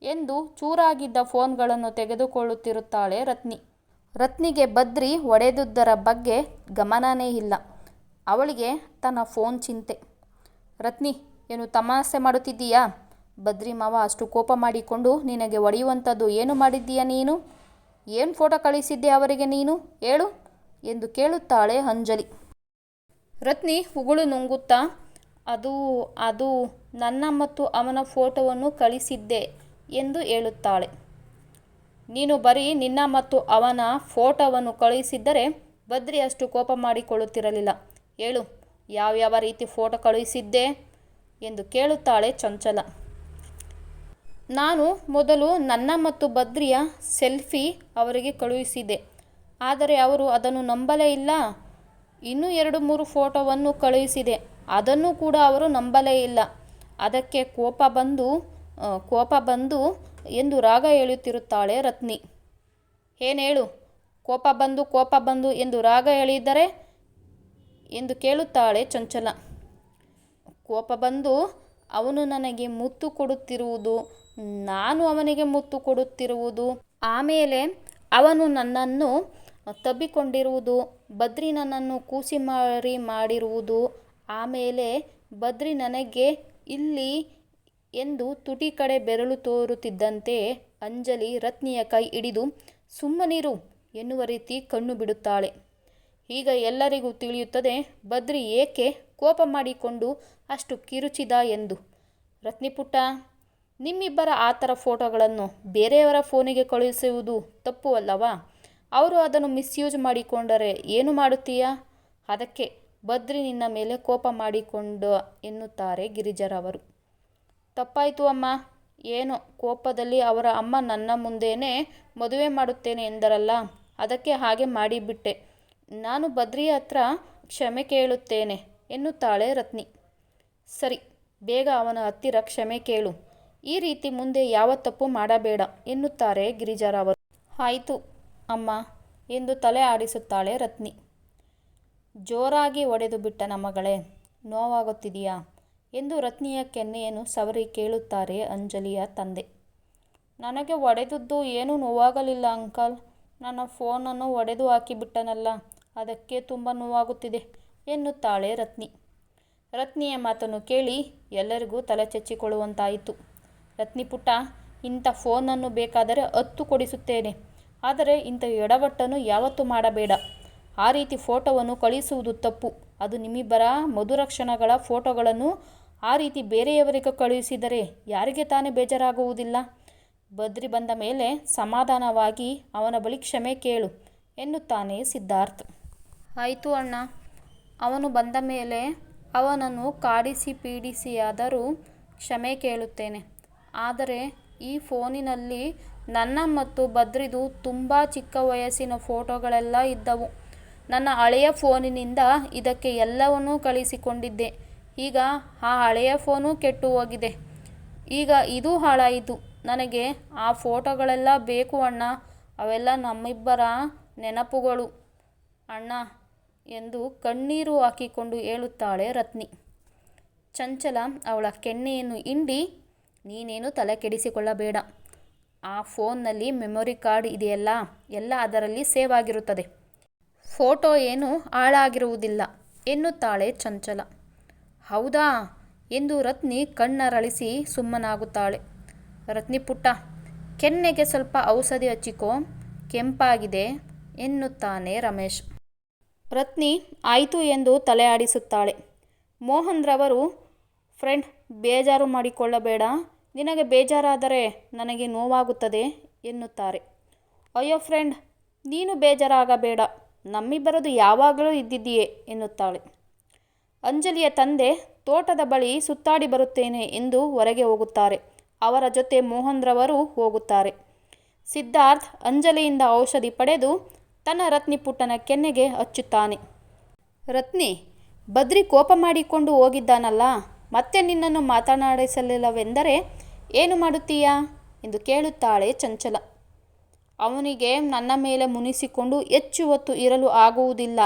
S1: ಎಂದು ಚೂರಾಗಿದ್ದ ಫೋನ್ಗಳನ್ನು ತೆಗೆದುಕೊಳ್ಳುತ್ತಿರುತ್ತಾಳೆ ರತ್ನಿ. ರತ್ನಿಗೆ ಬದ್ರಿ ಒಡೆದುದರ ಬಗ್ಗೆ ಗಮನನೇ ಇಲ್ಲ. ಅವಳಿಗೆ ತನ್ನ ಫೋನ್ ಚಿಂತೆ. ರತ್ನಿ, ಏನು ತಮಾಸೆ ಮಾಡುತ್ತಿದ್ದೀಯಾ? ಬದ್ರಿ ಮಾವ ಅಷ್ಟು ಕೋಪ ಮಾಡಿಕೊಂಡು ನಿನಗೆ ಒಡೆಯುವಂಥದ್ದು ಏನು ಮಾಡಿದ್ದೀಯಾ ನೀನು? ಏನು ಫೋಟೋ ಕಳಿಸಿದ್ದೆ ಅವರಿಗೆ ನೀನು? ಹೇಳು ಎಂದು ಕೇಳುತ್ತಾಳೆ ಅಂಜಲಿ. ರತ್ನಿ ಉಗುಳು ನುಂಗುತ್ತಾ, ಅದು ಅದು ನನ್ನ ಮತ್ತು ಅವನ ಫೋಟೋವನ್ನು ಕಳಿಸಿದ್ದೆ ಎಂದು ಹೇಳುತ್ತಾಳೆ. ನೀನು ಬರೀ ನಿನ್ನ ಮತ್ತು ಅವನ ಫೋಟೋವನ್ನು ಕಳುಹಿಸಿದ್ದರೆ ಬದ್ರಿ ಅಷ್ಟು ಕೋಪ ಮಾಡಿಕೊಳ್ಳುತ್ತಿರಲಿಲ್ಲ. ಹೇಳು, ಯಾವ್ಯಾವ ರೀತಿ ಫೋಟೋ ಕಳುಹಿಸಿದ್ದೆ ಎಂದು ಕೇಳುತ್ತಾಳೆ ಚಂಚಲ. ನಾನು ಮೊದಲು ನನ್ನ ಮತ್ತು ಬದ್ರಿಯ ಸೆಲ್ಫಿ ಅವರಿಗೆ ಕಳುಹಿಸಿದೆ. ಆದರೆ ಅವರು ಅದನ್ನು ನಂಬಲೇ ಇಲ್ಲ. ಇನ್ನೂ ಎರಡು ಮೂರು ಫೋಟೋವನ್ನು ಕಳುಹಿಸಿದೆ. ಅದನ್ನು ಕೂಡ ಅವರು ನಂಬಲೇ ಇಲ್ಲ. ಅದಕ್ಕೆ ಕೋಪ ಬಂದು ಕೋಪ ಬಂದು ಎಂದು ರಾಗ ಹೇಳುತ್ತಿರುತ್ತಾಳೆ ರತ್ನಿ. ಏನೇಳು? ಕೋಪ ಬಂದು ಕೋಪ ಬಂದು ಎಂದು ರಾಗ ಹೇಳಿದರೆ ಎಂದು ಕೇಳುತ್ತಾಳೆ ಚಂಚಲ. ಕೋಪ ಬಂದು, ಅವನು ನನಗೆ ಮುತ್ತು ಕೊಡುತ್ತಿರುವುದು ನಾನು ಅವನಿಗೆ ಮುತ್ತು ಕೊಡುತ್ತಿರುವುದು. ಆಮೇಲೆ ಅವನು ನನ್ನನ್ನು ತಬ್ಬಿಕೊಂಡಿರುವುದು. ಬದ್ರಿ ನನ್ನನ್ನು ಕೂಸಿ ಮಾರಿ ಮಾಡಿರುವುದು. ಆಮೇಲೆ ಬದ್ರಿ ನನಗೆ ಇಲ್ಲಿ ಎಂದು ತುಟಿ ಕಡೆ ಬೆರಳು ತೋರುತ್ತಿದ್ದಂತೆ ಅಂಜಲಿ ರತ್ನಿಯ ಕೈ ಹಿಡಿದು, ಸುಮ್ಮನಿರು ಎನ್ನುವ ರೀತಿ ಕಣ್ಣು ಬಿಡುತ್ತಾಳೆ. ಈಗ ಎಲ್ಲರಿಗೂ ತಿಳಿಯುತ್ತದೆ, ಬದ್ರಿ ಏಕೆ ಕೋಪ ಮಾಡಿಕೊಂಡು ಅಷ್ಟು ಕಿರುಚಿದ ಎಂದು. ರತ್ನಿಪುಟ್ಟ ನಿಮ್ಮಿಬ್ಬರ ಆ ಥರ ಫೋಟೋಗಳನ್ನು ಬೇರೆಯವರ ಫೋನಿಗೆ ಕಳುಹಿಸುವುದು ತಪ್ಪು ಅಲ್ಲವಾ? ಅವರು ಅದನ್ನು ಮಿಸ್ಯೂಸ್ ಮಾಡಿಕೊಂಡರೆ ಏನು ಮಾಡುತ್ತೀಯಾ? ಅದಕ್ಕೆ ಬದ್ರಿ ನಿನ್ನ ಮೇಲೆ ಕೋಪ ಮಾಡಿಕೊಂಡ ಎನ್ನುತ್ತಾರೆ ಗಿರಿಜರವರು ತಪ್ಪಾಯಿತು ಅಮ್ಮ. ಏನು? ಕೋಪದಲ್ಲಿ ಅವರ ಅಮ್ಮ ನನ್ನ ಮುಂದೇನೆ ಮದುವೆ ಮಾಡುತ್ತೇನೆ ಎಂದರಲ್ಲ? ಅದಕ್ಕೆ ಹಾಗೆ ಮಾಡಿಬಿಟ್ಟೆ. ನಾನು ಬದ್ರಿ ಹತ್ರ ಕ್ಷಮೆ ಕೇಳುತ್ತೇನೆ ಎನ್ನುತ್ತಾಳೆ ರತ್ನಿ. ಸರಿ, ಬೇಗ ಅವನ ಹತ್ತಿರ ಕ್ಷಮೆ ಕೇಳು. ಈ ರೀತಿ ಮುಂದೆ ಯಾವ ತಪ್ಪು ಮಾಡಬೇಡ ಎನ್ನುತ್ತಾರೆ ಗಿರಿಜಾರವರು ಆಯಿತು ಅಮ್ಮ ಎಂದು ತಲೆ ಆಡಿಸುತ್ತಾಳೆ ರತ್ನಿ. ಜೋರಾಗಿ ಒಡೆದು ಬಿಟ್ಟನ ಮಗಳೇ, ನೋವಾಗುತ್ತಿದೆಯಾ ಎಂದು ರತ್ನಿಯ ಕೆನ್ನೆಯನ್ನು ಸವರಿ ಕೇಳುತ್ತಾರೆ ಅಂಜಲಿಯ ತಂದೆ. ನನಗೆ ಒಡೆದದ್ದು ಏನೂ ನೋವಾಗಲಿಲ್ಲ ಅಂಕಲ್. ನನ್ನ ಫೋನನ್ನು ಒಡೆದು ಹಾಕಿಬಿಟ್ಟನಲ್ಲ ಅದಕ್ಕೆ ತುಂಬ ನೋವಾಗುತ್ತಿದೆ ಎನ್ನುತ್ತಾಳೆ ರತ್ನಿ. ರತ್ನಿಯ ಮಾತನ್ನು ಕೇಳಿ ಎಲ್ಲರಿಗೂ ತಲೆ ಚೆಚ್ಚಿಕೊಳ್ಳುವಂತಾಯಿತು. ರತ್ನಿ ಪುಟ್ಟ, ಇಂಥ ಫೋನನ್ನು ಬೇಕಾದರೆ ಹತ್ತು ಕೊಡಿಸುತ್ತೇನೆ. ಆದರೆ ಇಂಥ ಎಡವಟ್ಟನ್ನು ಯಾವತ್ತೂ ಮಾಡಬೇಡ. ಆ ರೀತಿ ಫೋಟೋವನ್ನು ಕಳಿಸುವುದು ತಪ್ಪು. ಅದು ನಿಮ್ಮಿಬ್ಬರ ಮಧುರ ಕ್ಷಣಗಳ ಫೋಟೋಗಳನ್ನು ಆ ರೀತಿ ಬೇರೆಯವರಿಗೆ ಕಳುಹಿಸಿದರೆ ಯಾರಿಗೆ ತಾನೇ ಬೇಜಾರಾಗುವುದಿಲ್ಲ? ಬದ್ರಿ ಬಂದ ಮೇಲೆ ಸಮಾಧಾನವಾಗಿ ಅವನ ಬಳಿ ಕ್ಷಮೆ ಕೇಳು ಎನ್ನುತ್ತಾನೆ ಸಿದ್ಧಾರ್ಥ್. ಆಯಿತು ಅಣ್ಣ. ಅವನು ಬಂದ ಮೇಲೆ ಅವನನ್ನು ಕಾಡಿಸಿ ಪೀಡಿಸಿಯಾದರೂ ಕ್ಷಮೆ ಕೇಳುತ್ತೇನೆ. ಆದರೆ ಈ ಫೋನಿನಲ್ಲಿ ನನ್ನ ಮತ್ತು ಬದ್ರಿದು ತುಂಬ ಚಿಕ್ಕ ವಯಸ್ಸಿನ ಫೋಟೋಗಳೆಲ್ಲ ಇದ್ದವು. ನನ್ನ ಹಳೆಯ ಫೋನಿನಿಂದ ಇದಕ್ಕೆ ಎಲ್ಲವನ್ನೂ ಕಳಿಸಿಕೊಂಡಿದ್ದೆ. ಈಗ ಆ ಹಳೆಯ ಫೋನು ಕೆಟ್ಟು ಹೋಗಿದೆ. ಈಗ ಇದು ಹಾಳಾಯಿತು. ನನಗೆ ಆ ಫೋಟೋಗಳೆಲ್ಲ ಬೇಕು ಅಣ್ಣ. ಅವೆಲ್ಲ ನಮ್ಮಿಬ್ಬರ ನೆನಪುಗಳು. ಅಣ್ಣ ಎಂದು ಕಣ್ಣೀರು ಹಾಕಿಕೊಂಡು ಹೇಳುತ್ತಾಳೆ ರತ್ನಿ. ಚಂಚಲ ಅವಳ ಕೆನ್ನೆಯನ್ನು ಹಿಂಡಿ ನೀನೇನು ತಲೆ ಕೆಡಿಸಿಕೊಳ್ಳಬೇಡ. ಆ ಫೋನ್ನಲ್ಲಿ ಮೆಮೊರಿ ಕಾರ್ಡ್ ಇದೆಯಲ್ಲ, ಎಲ್ಲ ಅದರಲ್ಲಿ ಸೇವ್ ಆಗಿರುತ್ತದೆ. ಫೋಟೋ ಏನು ಹಾಳಾಗಿರುವುದಿಲ್ಲ, ಎನ್ನುತ್ತಾಳೆ ಚಂಚಲ. ಹೌದಾ? ಎಂದು ರತ್ನಿ ಕಣ್ಣರಳಿಸಿ ಸುಮ್ಮನಾಗುತ್ತಾಳೆ. ರತ್ನಿ ಪುಟ್ಟ, ಕೆನ್ನೆಗೆ ಸ್ವಲ್ಪ ಔಷಧಿ ಹಚ್ಚಿಕೋ, ಕೆಂಪಾಗಿದೆ ಎನ್ನುತ್ತಾನೆ ರಮೇಶ್. ರತ್ನಿ, ಆಯಿತು ಎಂದು ತಲೆ ಆಡಿಸುತ್ತಾಳೆ. ಮೋಹನ್ ರವರು, ಫ್ರೆಂಡ್ ಬೇಜಾರು ಮಾಡಿಕೊಳ್ಳಬೇಡ. ನಿನಗೆ ಬೇಜಾರಾದರೆ ನನಗೆ ನೋವಾಗುತ್ತದೆ ಎನ್ನುತ್ತಾರೆ. ಅಯ್ಯೋ ಫ್ರೆಂಡ್, ನೀನು ಬೇಜಾರಾಗಬೇಡ. ನಮ್ಮಿಬ್ಬರದು ಯಾವಾಗಲೂ ಇದ್ದಿದ್ದೀಯೇ ಎನ್ನುತ್ತಾಳೆ. ಅಂಜಲಿಯ ತಂದೆ ತೋಟದ ಬಳಿ ಸುತ್ತಾಡಿ ಬರುತ್ತೇನೆ ಎಂದು ಹೊರಗೆ ಹೋಗುತ್ತಾರೆ. ಅವರ ಜೊತೆ ಮೋಹನ್ರವರು ಹೋಗುತ್ತಾರೆ. ಸಿದ್ಧಾರ್ಥ್ ಅಂಜಲಿಯಿಂದ ಔಷಧಿ ಪಡೆದು ತನ್ನ ರತ್ನಿ ಪುಟ್ಟನ ಕೆನ್ನೆಗೆ ಹಚ್ಚುತ್ತಾನೆ. ರತ್ನಿ, ಬದ್ರಿ ಕೋಪ ಮಾಡಿಕೊಂಡು ಹೋಗಿದ್ದಾನಲ್ಲ? ಮತ್ತೆ ನಿನ್ನನ್ನು ಮಾತನಾಡಿಸಲಿಲ್ಲವೆಂದರೆ ಏನು ಮಾಡುತ್ತೀಯಾ? ಎಂದು ಕೇಳುತ್ತಾಳೆ ಚಂಚಲ. ಅವನಿಗೆ ನನ್ನ ಮೇಲೆ ಮುನಿಸಿಕೊಂಡು ಹೆಚ್ಚು ಹೊತ್ತು ಇರಲು ಆಗುವುದಿಲ್ಲ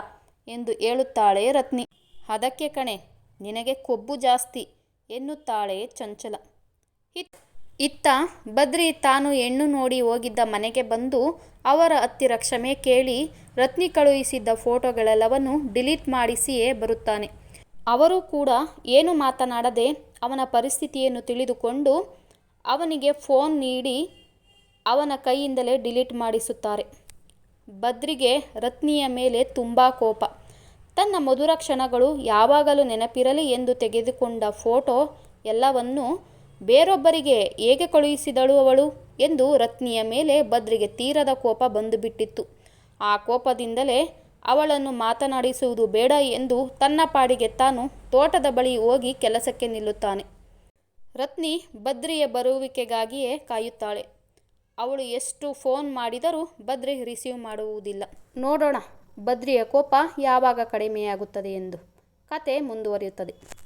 S1: ಎಂದು ಹೇಳುತ್ತಾಳೆ ರತ್ನಿ. ಅದಕ್ಕೆ ಕಣೆ, ನಿನಗೆ ಕೊಬ್ಬು ಜಾಸ್ತಿ ಎನ್ನುತ್ತಾಳೆ ಚಂಚಲ. ಇತ್ ಇತ್ತ, ಬದ್ರಿ ತಾನು ಹೆಣ್ಣು ನೋಡಿ ಹೋಗಿದ್ದ ಮನೆಗೆ ಬಂದು ಅವರ ಹತ್ತಿರ ಕ್ಷಮೆ ಕೇಳಿ ರತ್ನಿ ಕಳುಹಿಸಿದ್ದ ಫೋಟೋಗಳೆಲ್ಲವನ್ನು ಡಿಲೀಟ್ ಮಾಡಿಸಿಯೇ ಬರುತ್ತಾನೆ. ಅವರು ಕೂಡ ಏನು ಮಾತನಾಡದೆ ಅವನ ಪರಿಸ್ಥಿತಿಯನ್ನು ತಿಳಿದುಕೊಂಡು ಅವನಿಗೆ ಫೋನ್ ನೀಡಿ ಅವನ ಕೈಯಿಂದಲೇ ಡಿಲೀಟ್ ಮಾಡಿಸುತ್ತಾರೆ. ಬದ್ರಿಗೆ ರತ್ನಿಯ ಮೇಲೆ ತುಂಬ ಕೋಪ. ತನ್ನ ಮಧುರ ಕ್ಷಣಗಳು ಯಾವಾಗಲೂ ನೆನಪಿರಲಿ ಎಂದು ತೆಗೆದುಕೊಂಡ ಫೋಟೋ ಎಲ್ಲವನ್ನು ಬೇರೊಬ್ಬರಿಗೆ ಹೇಗೆ ಕಳುಹಿಸಿದಳು ಅವಳು ಎಂದು ರತ್ನಿಯ ಮೇಲೆ ಬದ್ರಿಗೆ ತೀರದ ಕೋಪ ಬಂದುಬಿಟ್ಟಿತ್ತು. ಆ ಕೋಪದಿಂದಲೇ ಅವಳನ್ನು ಮಾತನಾಡಿಸುವುದು ಬೇಡ ಎಂದು ತನ್ನ ಪಾಡಿಗೆ ತಾನು ತೋಟದ ಬಳಿ ಹೋಗಿ ಕೆಲಸಕ್ಕೆ ನಿಲ್ಲುತ್ತಾನೆ. ರತ್ನಿ ಬದ್ರಿಯ ಬರುವಿಕೆಗಾಗಿಯೇ ಕಾಯುತ್ತಾಳೆ. ಅವಳು ಎಷ್ಟು ಫೋನ್ ಮಾಡಿದರೂ ಬದ್ರಿ ರಿಸೀವ್ ಮಾಡುವುದಿಲ್ಲ. ನೋಡೋಣ ಬದ್ರಿಯ ಕೋಪ ಯಾವಾಗ ಕಡಿಮೆಯಾಗುತ್ತದೆ ಎಂದು ಕತೆ ಮುಂದುವರಿಯುತ್ತದೆ.